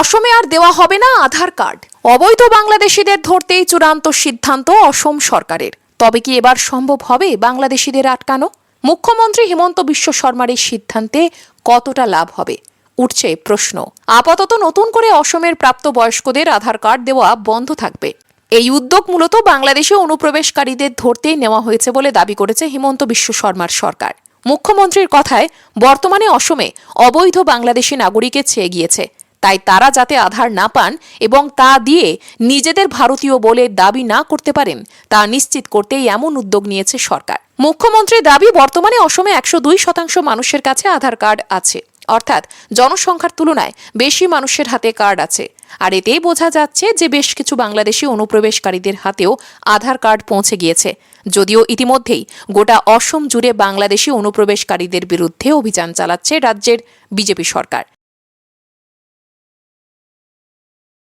অসমে আর দেওয়া হবে না আধার কার্ড। অবৈধ বাংলাদেশিদের ধরতেই চূড়ান্ত সিদ্ধান্ত অসম সরকারের। তবে কি এবার সম্ভব হবে বাংলাদেশিদের আটকানো? মুখ্যমন্ত্রী হিমন্ত বিশ্ব শর্মার এই সিদ্ধান্তে কতটা লাভ হবে? উঠছে প্রশ্ন। আপাতত নতুন করে অসমের প্রাপ্তবয়স্কদের আধার কার্ড দেওয়া বন্ধ থাকবে। এই উদ্যোগ মূলত বাংলাদেশে অনুপ্রবেশকারীদের ধরতেই নেওয়া হয়েছে বলে দাবি করেছে হিমন্ত বিশ্ব শর্মার সরকার। মুখ্যমন্ত্রীর কথায়, বর্তমানে অসমে অবৈধ বাংলাদেশি নাগরিকের চেয়ে গিয়েছে তাই তারা যাতে আধার না পান এবং তা দিয়ে নিজেদের ভারতীয় বলে দাবি না করতে পারেন, তা নিশ্চিত করতেই এমন উদ্যোগ নিয়েছে সরকার। মুখ্যমন্ত্রীর দাবি, বর্তমানে অসমে একশো দুই শতাংশ মানুষের কাছে আধার কার্ড আছে। অর্থাৎ জনসংখ্যার তুলনায় বেশি মানুষের হাতে কার্ড আছে। আর এতেই বোঝা যাচ্ছে যে বেশ কিছু বাংলাদেশি অনুপ্রবেশকারীদের হাতেও আধার কার্ড পৌঁছে গিয়েছে। যদিও ইতিমধ্যেই গোটা অসম জুড়ে বাংলাদেশি অনুপ্রবেশকারীদের বিরুদ্ধে অভিযান চালাচ্ছে রাজ্যের বিজেপি সরকার।